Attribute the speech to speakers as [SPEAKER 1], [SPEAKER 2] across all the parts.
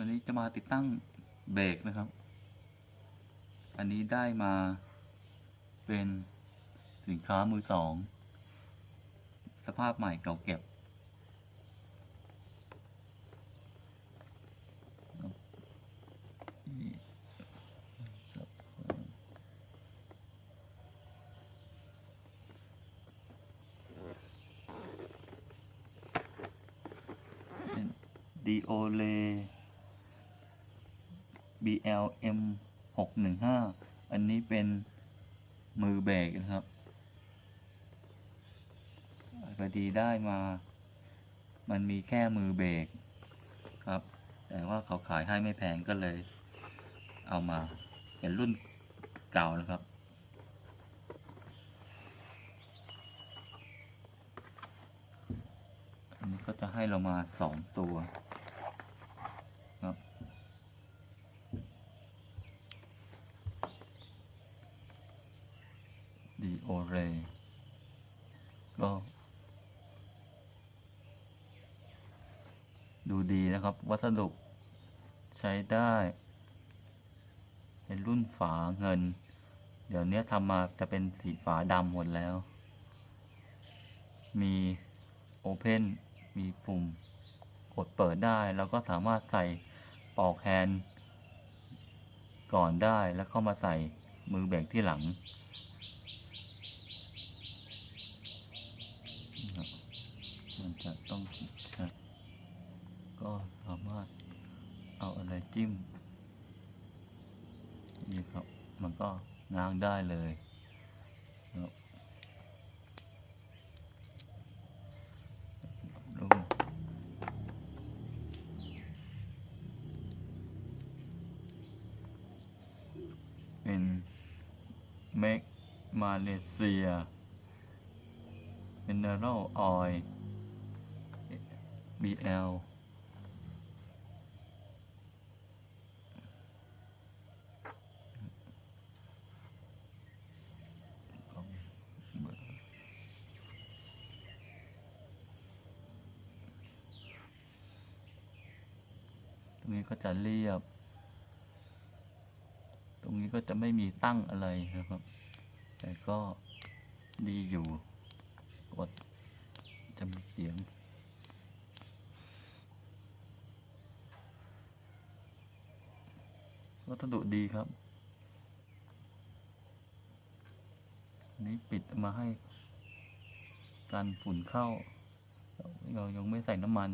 [SPEAKER 1] วันนี้จะมาติดตั้งเบรกนะครับ อันนี้ได้มาเป็นสินค้ามือสอง สภาพใหม่เก่าเก็บ ดีโอเล BLM หกหนึ่งห้าอันนี้เป็นมือเบรกนะครับพอดีได้มา มันมีแค่มือเบรกครับ แต่ว่าเขาขายให้ไม่แพงก็เลย เอามาเป็นรุ่นเก่านะครับ อันนี้ก็จะให้เรามาสองตัวครับ ดีโอเร ก็ดูดีนะครับ วัสดุใช้ได้ เป็นรุ่นฝาเงิน เดี๋ยวนี้ทำมาจะเป็นสีฝาดำหมดแล้ว มี Open มีปุ่มกดเปิดได้ แล้วก็สามารถใส่ปลอกแฮนก่อนได้แล้วเข้ามาใส่มือแบกที่หลังนะครับมัน จะต้องชัดก็สามารถเอาอะไรจิ้มนี่ครับ มันก็ง้างได้เลยนะครับดูเป็นเมกมาเลเซีย Mineral Oil BL ตร งนี้ก็จะเรียบ ตรงนี้ก็จะไม่มีตั้งอะไรนะครับ แต่ก็ดีอยู่ กดจะมีเสียง สดุดีครับ นี้ปิดมาให้กันฝุ่นเข้า เรายังไม่ใส่น้ำมัน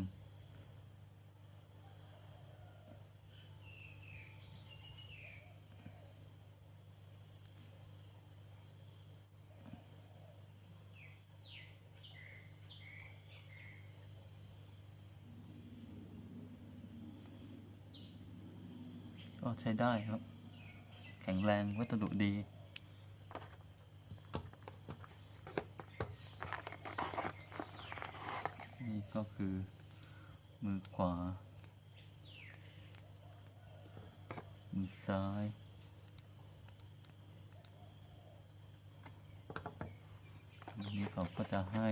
[SPEAKER 1] ก็ใช้ได้ครับ แข็งแรงวัสดุดีนี่ก็คือมือขวา มือซ้าย อันนี้เขาก็จะให้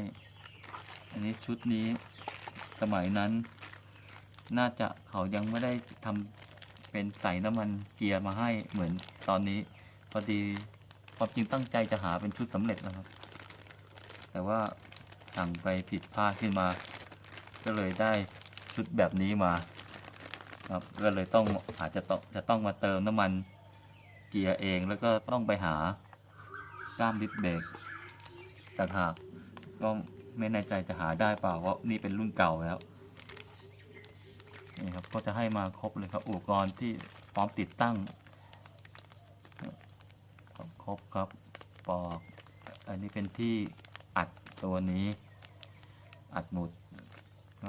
[SPEAKER 1] อันนี้ชุดนี้สมัยนั้น น่าจะเขายังไม่ได้ทำ เป็นใส่น้ำมันเกียร์มาให้เหมือนตอนนี้ พอดีความจริงตั้งใจจะหาเป็นชุดสำเร็จนะครับ แต่ว่าสั่งไปผิดพลาดขึ้นมา ก็เลยได้ชุดแบบนี้มาครับก็เลยต้องอาจจะต้องจะต้องมาเติมน้ำมันเกียร์เองแล้วก็ต้องไปหาด้ามดิสเบรกต่างหากก็ไม่แน่ใจจะหาได้เปล่าเพราะนี่เป็นรุ่นเก่าแล้ว นี่ครับก็จะให้มาครบเลยครับอุปกรณ์ที่พร้อมติดตั้งครับครบครับปอกอันนี้เป็นที่อัดตัวนี้อัดหมุด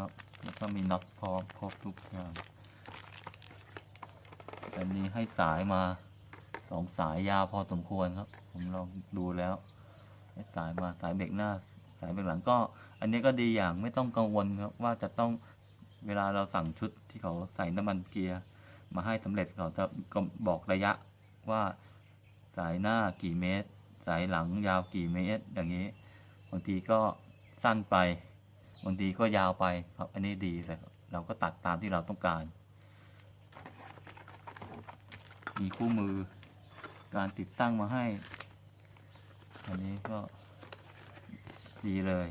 [SPEAKER 1] ครับแล้วก็มีน็อตพร้อมครบทุกอย่างอันนี้ให้สายมาสองสายยาวพอสมควรครับ ผมลองดูแล้วให้สายมาสายเบรกหน้า สายเบรกหลังก็ อันนี้ก็ดีอย่างไม่ต้องกังวลครับว่าจะต้อง เวลาเราสั่งชุดที่เขาใส่น้ำมันเกียร์มาให้สำเร็จเขาจะก็บอกระยะว่าสายหน้ากี่เมตร สายหลังยาวกี่เมตร อย่างนี้ บางทีก็สั้นไป บางทีก็ยาวไปครับ อันนี้ดีเลยเราก็ตัดตามที่เราต้องการ มีคู่มือการติดตั้งมาให้ อันนี้ก็ดีเลย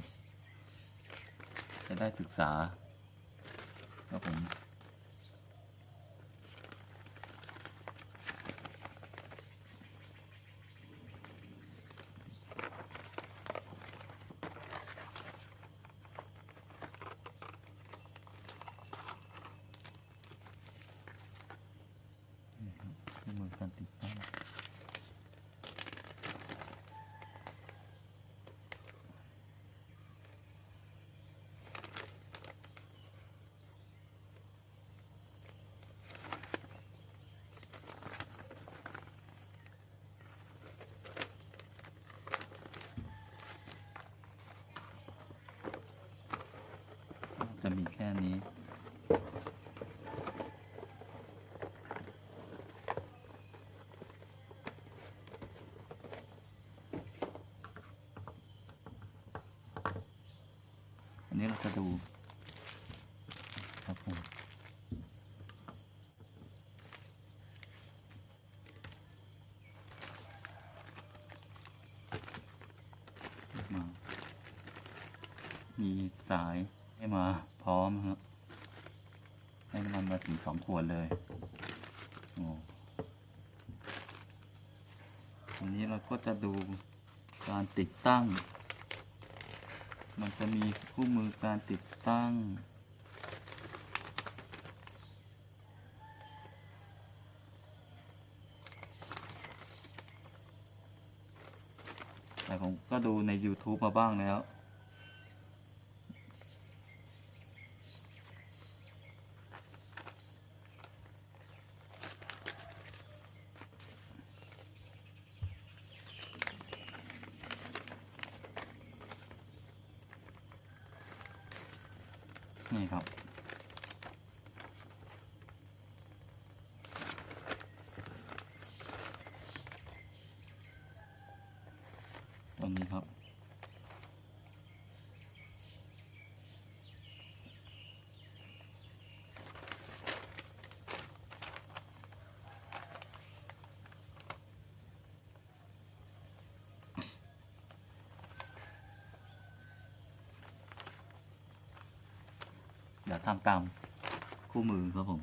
[SPEAKER 1] จะได้ศึกษา ครับผม คู่มือการติดตั้ง จะ มีแค่นี้ันนี้เราจะดูครับผมมีสาย ให้มาพร้อมครับ ให้น้ำมันมาถึงสองขวดเลยโอ้อันนี้เราก็จะดูการติดตั้ง มันจะมีคู่มือการติดตั้งแต่ผมก็ดูใน YouTube มาบ้างแล้ว นี่ครับ ตรงนี้ครับ เดี๋ยว ทำตามคู่มือครับผม